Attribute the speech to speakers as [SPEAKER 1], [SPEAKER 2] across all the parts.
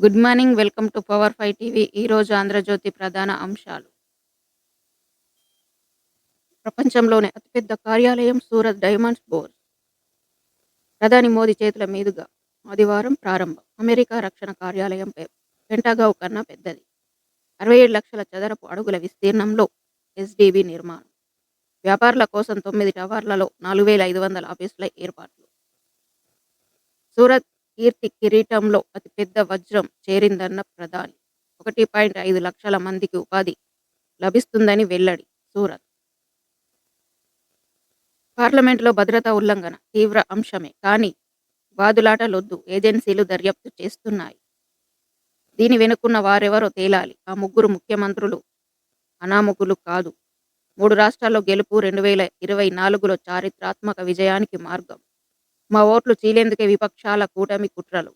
[SPEAKER 1] Good morning welcome to power five TV. ఈరోజు ఆంధ్రజ్యోతి ప్రధాన అంశాలు. ప్రపంచంలోనే అతిపెద్ద కార్యాలయం సూరత్ డైమండ్స్ బోర్స్ ప్రధాని మోదీ చేతుల మీదుగా ఆదివారం ప్రారంభం. అమెరికా రక్షణ కార్యాలయం పె- పెంటగావ్ కన్నా పెద్దది. అరవై ఏడు లక్షల చదరపు అడుగుల విస్తీర్ణంలో ఎస్డిబి నిర్మాణం. వ్యాపారుల కోసం తొమ్మిది టవర్లలో నాలుగు వేల ఐదు వందల ఆఫీసుల ఏర్పాట్లు. సూరత్ కీర్తి కిరీటంలో అతిపెద్ద వజ్రం చేరిందన్న ప్రధాని. ఒకటి పాయింట్ ఐదు లక్షల మందికి ఉపాధి లభిస్తుందని వెల్లడి సూరత్. పార్లమెంట్లో భద్రతా ఉల్లంఘన తీవ్ర అంశమే. కానీ వాదులాటలొద్దు. ఏజెన్సీలు దర్యాప్తు చేస్తున్నాయి. దీని వెనుకున్న వారెవరో తేలాలి. ఆ ముగ్గురు ముఖ్యమంత్రులు అనామకులు కాదు. మూడు రాష్ట్రాల్లో గెలుపు రెండు వేల ఇరవై నాలుగులో చారిత్రాత్మక విజయానికి మార్గం. మా ఓట్లు చీలేందుకే విపక్షాల కూటమి కుట్రలు.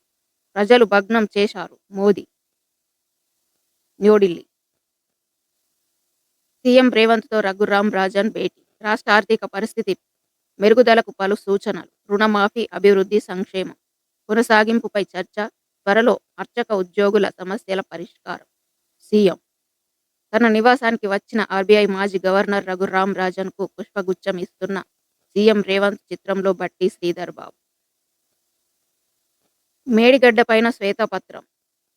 [SPEAKER 1] ప్రజలు భగ్నం చేశారు మోదీ. న్యూఢిల్లీ. సీఎం రేవంత్తో రఘురామ్ రాజన్ భేటీ. రాష్ట్ర ఆర్థిక పరిస్థితి మెరుగుదలకు పలు సూచనలు. రుణమాఫీ అభివృద్ధి సంక్షేమం. కొనసాగింపుపై చర్చ త్వరలో అర్చక ఉద్యోగుల సమస్యల పరిష్కారం. సీఎం. తన నివాసానికి వచ్చిన ఆర్బీఐ మాజీ గవర్నర్ రఘురాం రాజన్కు పుష్పగుచ్చం ఇస్తున్న సీఎం రేవంత్ చిత్రంలో బట్టి శ్రీధర్ బాబు. మేడిగడ్డ పైన శ్వేతపత్రం.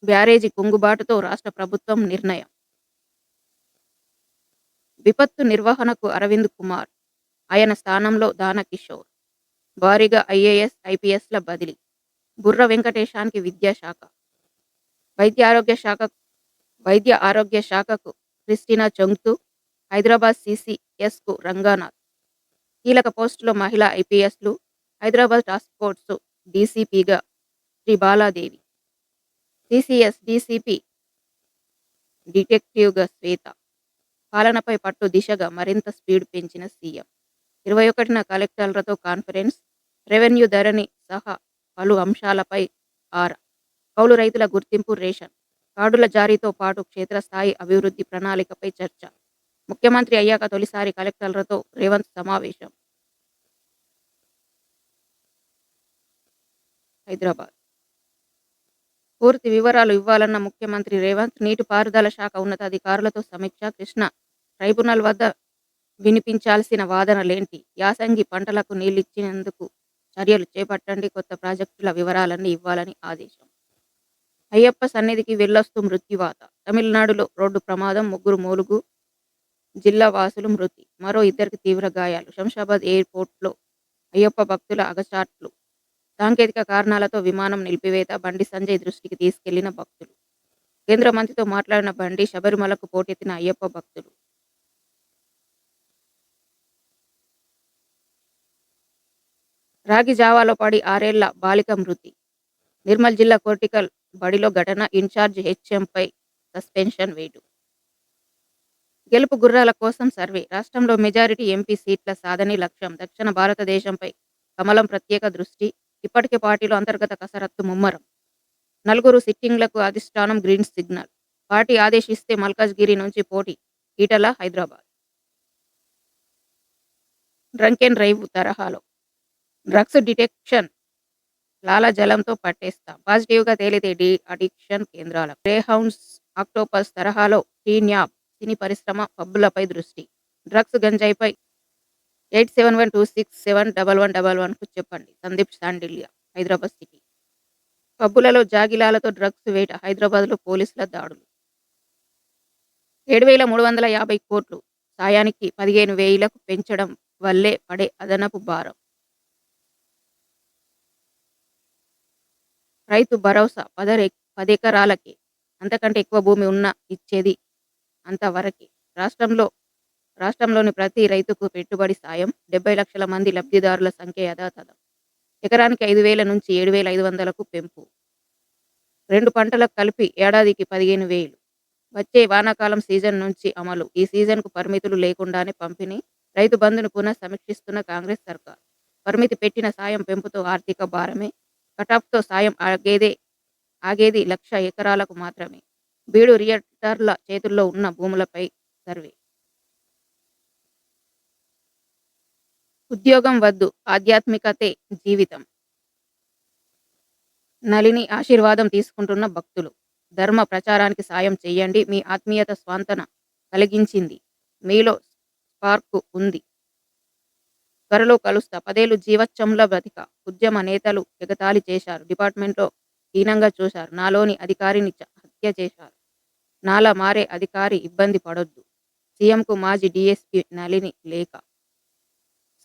[SPEAKER 1] బ్యారేజీ కుంగుబాటుతో రాష్ట్ర ప్రభుత్వం నిర్ణయం. విపత్తు నిర్వహణకు అరవింద్ కుమార్. ఆయన స్థానంలో దానకిషోర్ భారీగా ఐఏఎస్ ఐపీఎస్ల బదిలీ. బుర్ర వెంకటేశానికి విద్యాశాఖ. వైద్య ఆరోగ్య శాఖ వైద్య ఆరోగ్య శాఖకు క్రిస్టినా చొంగ్తు హైదరాబాద్ సిసిఎస్కు రంగానాథ్. కీలక పోస్టులో మహిళా ఐపీఎస్లు హైదరాబాద్ టాస్క్ ఫోర్స్ డీసీపీగా శ్రీ బాలాదేవి. సిసిఎస్ డీసీపీ డిటెక్టివ్గా శ్వేత. పాలనపై పట్టు దిశగా మరింత స్పీడ్ పెంచిన సీఎం. ఇరవై ఒకటిన కలెక్టర్లతో కాన్ఫరెన్స్ రెవెన్యూ ధరణి సహా పలు అంశాలపై ఆరా. కౌలు రైతుల గుర్తింపు రేషన్ కార్డుల జారీతో పాటు క్షేత్రస్థాయి అభివృద్ధి ప్రణాళికపై చర్చ. ముఖ్యమంత్రి అయ్యాక తొలిసారి కలెక్టర్లతో రేవంత్ సమావేశం. హైదరాబాద్. పూర్తి వివరాలు ఇవ్వాలన్న ముఖ్యమంత్రి రేవంత్ నీటిపారుదల శాఖ ఉన్నతాధికారులతో సమీక్ష కృష్ణ ట్రైబ్యునల్ వద్ద వినిపించాల్సిన వాదనలేంటి? యాసంగి పంటలకు నీళ్ళిచ్చేందుకు చర్యలు చేపట్టండి కొత్త ప్రాజెక్టుల వివరాలన్నీ ఇవ్వాలని ఆదేశం. అయ్యప్ప సన్నిధికి వెళ్ళొస్తూ మృత్యువాత. తమిళనాడులో రోడ్డు ప్రమాదం ముగ్గురు మూలుగు జిల్లా వాసులు మృతి. మరో ఇద్దరికి తీవ్ర గాయాలు. శంషాబాద్ ఎయిర్పోర్ట్లో అయ్యప్ప భక్తుల అగచాట్లు. సాంకేతిక కారణాలతో విమానం నిలిపివేత బండి సంజయ్ దృష్టికి తీసుకెళ్ళిన భక్తులు. కేంద్ర మంత్రితో మాట్లాడిన బండి శబరిమలకు పోటెత్తిన అయ్యప్ప భక్తులు. రాగి జావాలో పడి ఆరేళ్ళ బాలిక మృతి. నిర్మల్ జిల్లా కోర్టికల్ బడిలో ఘటన ఇన్ఛార్జ్ హెచ్ఎంపై సస్పెన్షన్ వేటు. గెలుపు గుర్రాల కోసం సర్వే రాష్ట్రంలో మెజారిటీ ఎంపీ సీట్ల సాధనే లక్ష్యం. దక్షిణ భారతదేశంపై కమలం ప్రత్యేక దృష్టి ఇప్పటికే పార్టీలో అంతర్గత కసరత్తు ముమ్మరం. నలుగురు సిట్టింగ్లకు అధిష్టానం గ్రీన్ సిగ్నల్. పార్టీ ఆదేశిస్తే మల్కాజ్గిరి నుంచి పోటీ. Etela Hyderabad. Drunk and drive తరహాలో. Drugs detection. లాలాజలంతో పట్టేస్తాం. పాజిటివ్గా తేలితే డి అడిక్షన్ కేంద్రాల. గ్రేహౌండ్స్ ఆక్టోపస్ తరహాలో టీన్యాప్ సినీ పరిశ్రమ పబ్బులపై దృష్టి. Drugs గంజాయిపై eight seven one two six seven double one double వన్కు చెప్పండి. సందీప్ శాండిల్యా హైదరాబాద్ సిటీ. పబ్బులలో జాగిలాలతో డ్రగ్స్ వేట హైదరాబాద్లో పోలీసుల దాడులు. ఏడు వేల మూడు వందల యాభై కోట్లు సాయానికి పదిహేను వేలకు పెంచడం వల్లే పడే అదనపు భారం. రైతు భరోసా పదరే పదెకరాలకి అంతకంటే ఎక్కువ భూమి ఉన్న ఇచ్చేది అంతవరకే. రాష్ట్రంలో రాష్ట్రంలోని ప్రతి రైతుకు పెట్టుబడి సాయం డెబ్బై లక్షల మంది లబ్ధిదారుల సంఖ్య యథాతథం. ఎకరానికి ఐదు వేల నుంచి ఏడు వేల ఐదు వందలకు పెంపు. రెండు పంటలకు కలిపి ఏడాదికి పదిహేను వేలు. వచ్చే వానాకాలం సీజన్ నుంచి అమలు. ఈ సీజన్కు పరిమితులు లేకుండానే పంపిణీ రైతు బంధును పునః సమీక్షిస్తున్న కాంగ్రెస్ సర్కార్. పరిమితి పెట్టిన సాయం పెంపుతో ఆర్థిక భారమే. కటాఫ్తో సాయం ఆగేదే ఆగేది లక్ష ఎకరాలకు మాత్రమే. బీడు రియల్టర్ల చేతుల్లో ఉన్న భూములపై సర్వే. ఉద్యోగం వద్దు ఆధ్యాత్మికతే జీవితం నలిని ఆశీర్వాదం తీసుకుంటున్న భక్తులు ధర్మ ప్రచారానికి సాయం చేయండి మీ ఆత్మీయత స్వాంతన కలిగించింది. మీలో స్పార్క్ ఉంది. త్వరలో కలుస్తా. పదేళ్ళు జీవచ్చంల బ్రతిక ఉద్యమ నేతలు ఎగతాళి చేశారు. డిపార్ట్మెంట్లో హీనంగా చూశారు. నాలోని అధికారిని హత్య చేశారు. నాలా మారే అధికారి ఇబ్బంది పడొద్దు. సీఎంకు మాజీ డిఎస్పీ నళిని లేఖ.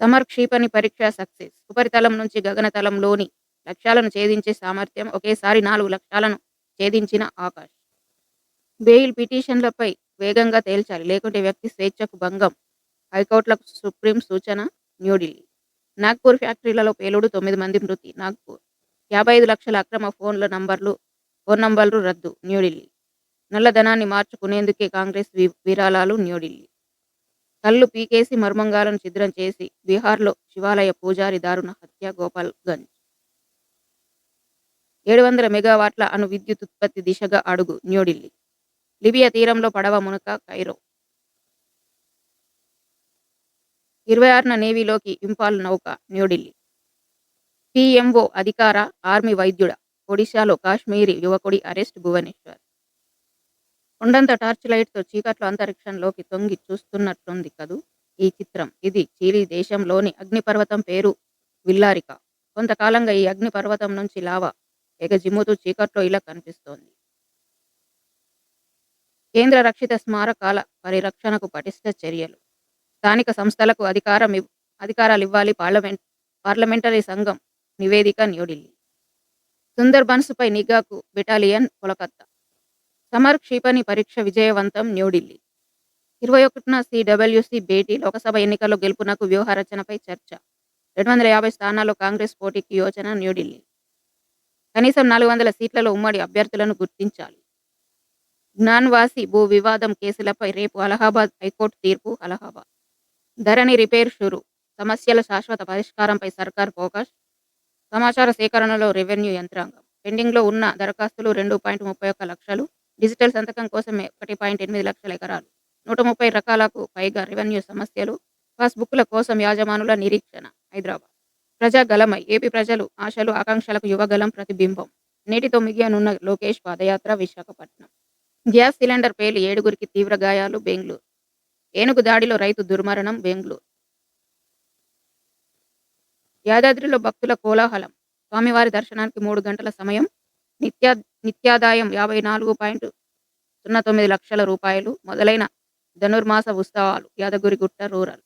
[SPEAKER 1] సమర్ క్షిపణి పరీక్ష సక్సెస్. ఉపరితలం నుంచి గగనతలంలోని లక్ష్యాలను ఛేదించే సామర్థ్యం ఒకేసారి నాలుగు లక్ష్యాలను ఛేదించిన ఆకాష్. బెయిల్ పిటిషన్లపై వేగంగా తేల్చాలి. లేకుంటే వ్యక్తి స్వేచ్ఛకు భంగం హైకోర్టులకు సుప్రీం సూచన న్యూఢిల్లీ. నాగ్పూర్ ఫ్యాక్టరీలలో పేలుడు తొమ్మిది మంది మృతి. నాగ్పూర్ యాభై ఐదు లక్షల అక్రమ ఫోన్ల నంబర్లు ఫోన్ నంబర్లు రద్దు న్యూఢిల్లీ. నల్లధనాన్ని మార్చుకునేందుకే కాంగ్రెస్ విరాళాలు న్యూఢిల్లీ. కళ్ళు పీకేసి మర్మంగాలను ఛిద్రం చేసి బీహార్లో శివాలయ పూజారి దారుణ హత్య గోపాల్ గంజ్ ఏడు వందల మెగావాట్ల అణు విద్యుత్ ఉత్పత్తి దిశగా అడుగు న్యూఢిల్లీ. లిబియా తీరంలో పడవ మునక కైరో. ఇరవై ఆరున నేవీలోకి ఇంపాల్ నౌక న్యూఢిల్లీ. పిఎంఓ అధికార ఆర్మీ వైద్యుడ ఒడిశాలో కాశ్మీరీ యువకుడి అరెస్ట్ భువనేశ్వర్. కొండంత టార్చ్ లైట్తో చీకట్లో అంతరిక్షంలోకి తొంగి చూస్తున్నట్లుంది కదూ ఈ చిత్రం. ఇది చిలీ దేశంలోని అగ్నిపర్వతం పేరు విల్లారిక కొంతకాలంగా ఈ అగ్నిపర్వతం నుంచి లావా ఎగజిమ్ముతూ చీకట్లో ఇలా కనిపిస్తోంది. కేంద్ర రక్షిత స్మారకాల పరిరక్షణకు పటిష్ట చర్యలు. స్థానిక సంస్థలకు అధికారం అధికారాలు ఇవ్వాలి పార్లమెంట్ పార్లమెంటరీ సంఘం నివేదిక న్యూఢిల్లీ. సుందర్బన్స్పై నిఘాకు బెటాలియన్ కోలకత్తా. సమర్ క్షిపణి పరీక్ష విజయవంతం న్యూఢిల్లీ. ఇరవై ఒకటిన సిడబ్ల్యూసి భేటీ లోకసభ ఎన్నికల్లో గెలుపునకు వ్యూహరచనపై చర్చ. రెండు వందల యాభై స్థానాల్లో కాంగ్రెస్ పోటీకి యోచన న్యూఢిల్లీ. కనీసం నాలుగు వందల సీట్లలో ఉమ్మడి అభ్యర్థులను గుర్తించాలి. జ్ఞాన్వాసి భూ వివాదం కేసులపై రేపు అలహాబాద్ హైకోర్టు తీర్పు అలహాబాద్. ధరణి రిపేర్ షురు. సమస్యల శాశ్వత పరిష్కారంపై సర్కార్ ఫోకస్. సమాచార సేకరణలో రెవెన్యూ యంత్రాంగం. పెండింగ్లో ఉన్న దరఖాస్తులు రెండు పాయింట్ ముప్పై ఒక్క లక్షలు. డిజిటల్ సంతకం కోసమే ఒకటి పాయింట్ ఎనిమిది లక్షల ఎకరాలు. నూట ముప్పై రకాలకు పైగా రెవెన్యూ సమస్యలు. పాస్బుక్ల కోసం యాజమానుల నిరీక్షణ హైదరాబాద్. ప్రజాగళమై ఏపీ ప్రజలు ఆశలు ఆకాంక్షలకు యువగలం ప్రతిబింబం. నేటితో మిగియనున్న లోకేష్ పాదయాత్ర విశాఖపట్నం. గ్యాస్ సిలిండర్ పేలి ఏడుగురికి తీవ్ర గాయాలు బెంగళూరు. ఏనుగు దాడిలో రైతు దుర్మరణం బెంగళూరు. యాదాద్రిలో భక్తుల కోలాహలం. స్వామివారి దర్శనానికి మూడు గంటల సమయం. నిత్యా నిత్యాదాయం యాభై నాలుగు పాయింట్ సున్నా తొమ్మిది లక్షల రూపాయలు. మొదలైన ధనుర్మాస ఉత్సవాలు యాదగిరిగుట్ట రూరల్.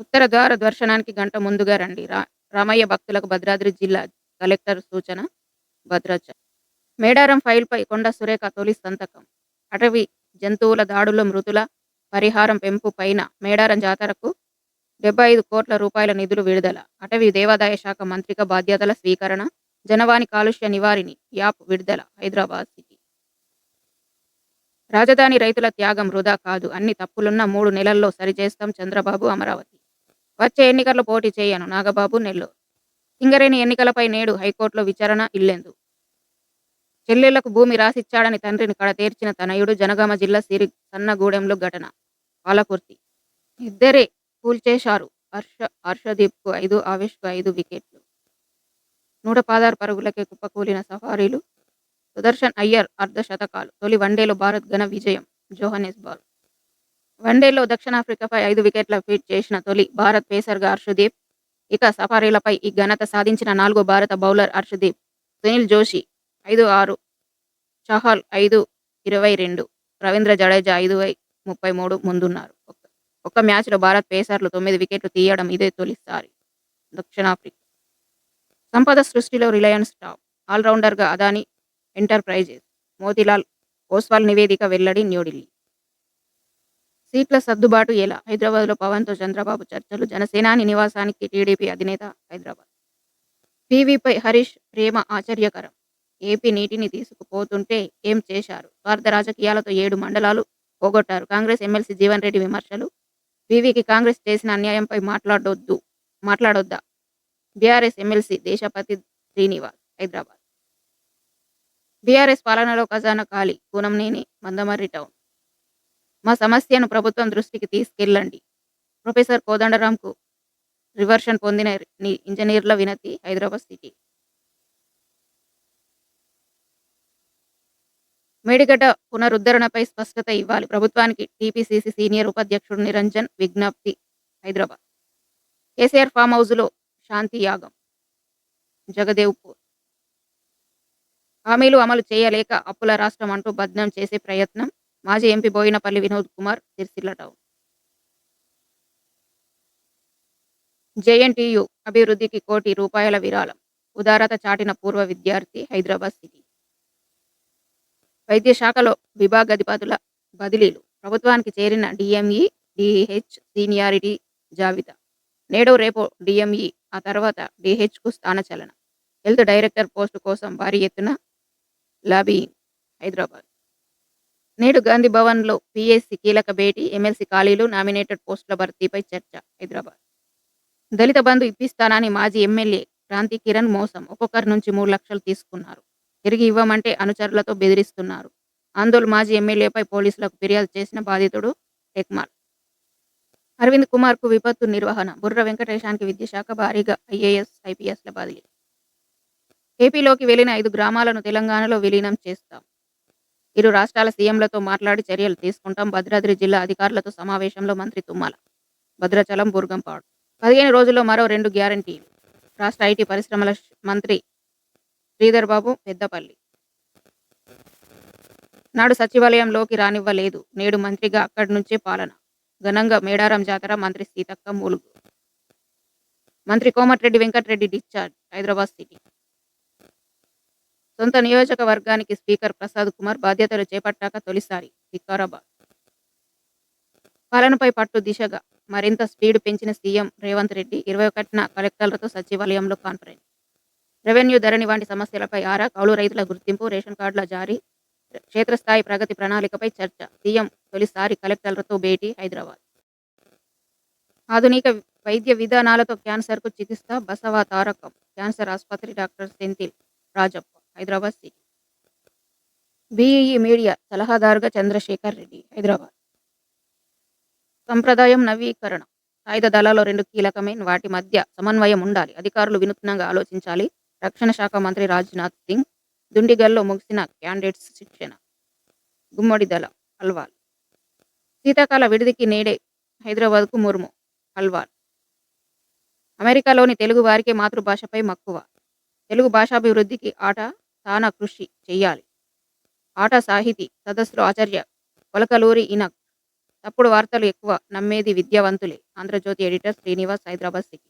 [SPEAKER 1] ఉత్తర ద్వార దర్శనానికి గంట ముందుగా రండి. రా రామయ్య భక్తులకు భద్రాద్రి జిల్లా కలెక్టర్ సూచన భద్రాచలం. మేడారం ఫైల్పై కొండ సురేఖ తొలి సంతకం. అటవీ జంతువుల దాడుల మృతుల పరిహారం పెంపు పైన మేడారం జాతరకు డెబ్బై ఐదు కోట్ల రూపాయల నిధులు విడుదల. అటవీ దేవాదాయ శాఖ మంత్రిగా బాధ్యతల స్వీకరణ. జనవాణి కాలుష్య నివారిణి యాప్ విడుదల హైదరాబాద్ సిటీ. రాజధాని రైతుల త్యాగం వృధా కాదు. అన్ని తప్పులున్న మూడు నెలల్లో సరిచేస్తాం చంద్రబాబు అమరావతి. వచ్చే ఎన్నికల్లో పోటీ చేయను నాగబాబు నెల్లూరు. సింగరేణి ఎన్నికలపై నేడు హైకోర్టులో విచారణ ఇల్లెందు. చెల్లెళ్ళకు భూమి రాసిచ్చాడని తండ్రిని కడతేర్చిన తనయుడు జనగామ జిల్లా సిరి సన్నగూడెంలో ఘటన. పాలకుర్తి. ఇద్దరే కూల్చేశారు. హర్ష హర్షదీప్కు ఐదు ఆవేష్కు ఐదు వికెట్లు. నూట పదహారు పరుగులకే కుప్పకూలిన సఫారీలు. సుదర్శన్ అయ్యర్ అర్ధ శతకాలు. తొలి వన్డేలో భారత్ ఘన విజయం జోహన్నెస్బర్గ్. వన్డేలో దక్షిణాఫ్రికాపై ఐదు వికెట్ల ఫీట్ చేసిన తొలి భారత్ పేసర్గా హర్షదీప్. ఇక సఫారీలపై ఈ ఘనత సాధించిన నాలుగో భారత బౌలర్ హర్షదీప్. సునీల్ జోషి ఐదు ఆరు. చహల్ ఐదు ఇరవై రెండు. రవీంద్ర జడేజా ఐదు ముప్పై మూడు ముందున్నారు. ఒక్క మ్యాచ్లో భారత్ పేసర్లు తొమ్మిది వికెట్లు తీయడం ఇదే తొలిసారి. దక్షిణాఫ్రికా. సంపద సృష్టిలో రిలయన్స్ టాప్. ఆల్రౌండర్గా అదాని ఎంటర్ప్రైజెస్. మోతీలాల్ ఓస్వాల్ నివేదిక వెల్లడి న్యూఢిల్లీ. సీట్ల సర్దుబాటు ఎలా? హైదరాబాద్లో పవన్తో చంద్రబాబు చర్చలు. జనసేనాని నివాసానికి టీడీపీ అధినేత హైదరాబాద్. పీవీపై హరీష్ ప్రేమ ఆశ్చర్యకరం. ఏపీ నీటిని తీసుకుపోతుంటే ఏం చేశారు? స్వార్థ రాజకీయాలతో ఏడు మండలాలు పోగొట్టారు. కాంగ్రెస్ ఎమ్మెల్సీ జీవన్ రెడ్డి విమర్శలు. పీవీకి కాంగ్రెస్ చేసిన అన్యాయంపై మాట్లాడొద్దు మాట్లాడొద్దా? BRS MLC Deshapati Srinivas Hyderabad. BRS పాలనలో ఖజానా ఖాళీ. కూనంనేని మందమర్రి టౌన్. మా సమస్యను ప్రభుత్వం దృష్టికి తీసుకెళ్ళండి ప్రొఫెసర్ కోదండరాంకు రివర్షన్ పొందిన ఇంజనీర్ల వినతి హైదరాబాద్ సిటీ. మేడిగడ్డ పునరుద్ధరణపై స్పష్టత ఇవ్వాలి ప్రభుత్వానికి టీపీసీసీ సీనియర్ ఉపాధ్యక్షుడు నిరంజన్ విజ్ఞప్తి హైదరాబాద్ కేసీఆర్ ఫామ్ హౌస్లో శాంతి యాగం. జగదేవ్పూర్. హామీలు అమలు చేయలేక అప్పుల రాష్ట్రం అంటూ బద్నం చేసే ప్రయత్నం. మాజీ MP Boinapally Vinod Kumar Sircilla town. JNTU అభివృద్ధికి కోటి రూపాయల విరాళం. ఉదారత చాటిన పూర్వ విద్యార్థి హైదరాబాద్ సిటీ. వైద్య శాఖలో విభాగాధిపతుల బదిలీలు. ప్రభుత్వానికి చేరిన డిఎంఈ డిహెచ్ సీనియారిటీ జాబితా. నేడు రేపో డిఎంఈ ఆ తర్వాత డిహెచ్కు స్థానచలన హెల్త్ డైరెక్టర్ పోస్టు కోసం భారీ ఎత్తున లాబీయింగ్ హైదరాబాద్. నేడు గాంధీ భవన్లో పిఎస్సి కీలక భేటీ ఎమ్మెల్సీ ఖాళీలు నామినేటెడ్ పోస్టుల భర్తీపై చర్చ హైదరాబాద్. దళిత బంధు ఇప్పిస్తానని మాజీ ఎమ్మెల్యే క్రాంతి కిరణ్ మోసం ఒక్కొక్కరి నుంచి మూడు లక్షలు తీసుకున్నారు. తిరిగి ఇవ్వమంటే అనుచరులతో బెదిరిస్తున్నారు. ఆందోళన మాజీ ఎమ్మెల్యేపై పోలీసులకు ఫిర్యాదు చేసిన బాధితుడు టెక్మాల్. అరవింద్ కుమార్కు విపత్తు నిర్వహణ. బుర్ర వెంకటేశానికి విద్యాశాఖ భారీగా ఐఏఎస్ ఐపీఎస్ల బదిలీ ఏపీలోకి వెళ్ళిన ఐదు గ్రామాలను తెలంగాణలో విలీనం చేస్తాం. ఇరు రాష్ట్రాల సీఎంలతో మాట్లాడి చర్యలు తీసుకుంటాం. భద్రాద్రి జిల్లా అధికారులతో సమావేశంలో మంత్రి తుమ్మల. భద్రాచలం బుర్గంపాడు. పదిహేను రోజుల్లో మరో రెండు గ్యారంటీలు రాష్ట్ర ఐటీ పరిశ్రమల మంత్రి శ్రీధర్ బాబు పెద్దపల్లి. నాడు సచివాలయంలోకి రానివ్వలేదు. నేడు మంత్రిగా అక్కడి నుంచే పాలన. ఘనంగా మేడారం జాతర మంత్రి సీతక్క మూలుగు మంత్రి కోమటిరెడ్డి వెంకటరెడ్డి డిశ్చార్జ్ హైదరాబాద్ సిటీ. సొంత నియోజకవర్గానికి స్పీకర్ ప్రసాద్ కుమార్ బాధ్యతలు చేపట్టాక తొలిసారి వికారాబాద్. పాలనపై పట్టు దిశగా మరింత స్పీడ్ పెంచిన సీఎం రేవంత్ రెడ్డి ఇరవై ఒకటిన కలెక్టర్లతో సచివాలయంలో కాన్ఫరెన్స్. రెవెన్యూ ధరణి వంటి సమస్యలపై ఆరా కౌలు రైతుల గుర్తింపు రేషన్ కార్డుల జారీ క్షేత్రస్థాయి ప్రగతి ప్రణాళికపై చర్చ. సీఎం తొలిసారి కలెక్టర్లతో భేటీ హైదరాబాద్. ఆధునిక వైద్య విధానాలతో క్యాన్సర్కు చికిత్స బసవ తారకం. క్యాన్సర్ ఆసుపత్రి doctor Senthil Rajappa Hyderabad city. BEE media సలహాదారుగా చంద్రశేఖర్ రెడ్డి హైదరాబాద్. సంప్రదాయం నవీకరణ. సాయుధ దళాల్లో రెండు కీలకమైన వాటి మధ్య సమన్వయం ఉండాలి. అధికారులు వినూత్నంగా ఆలోచించాలి. రక్షణ శాఖ మంత్రి రాజ్నాథ్ సింగ్ దుండిగల్లో ముగిసిన క్యాండిడేట్స్ శిక్షణ. గుమ్మడి దళ హల్వాల్. శీతాకాల విడిదికి నేడే హైదరాబాద్కు ముర్ము హల్వాల్. అమెరికాలోని తెలుగు వారికే మాతృభాషపై మక్కువ. తెలుగు భాషాభివృద్ధికి ఆట తాన కృషి చేయాలి ఆట సాహితీ సదస్సులో ఆచార్య కొలకలూరి ఇనక్ తప్పుడు వార్తలు ఎక్కువ నమ్మేది విద్యావంతులే. Andhrajyothi editor Srinivas Hyderabad city.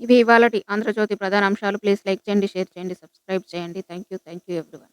[SPEAKER 1] ఇవి ఇవాళ ఆంధ్రజ్యోతి ప్రధాన అంశాలు. ప్లీజ్ లైక్ చేయండి షేర్ చేయండి సబ్స్క్రైబ్ చేయండి. Thank you thank you everyone.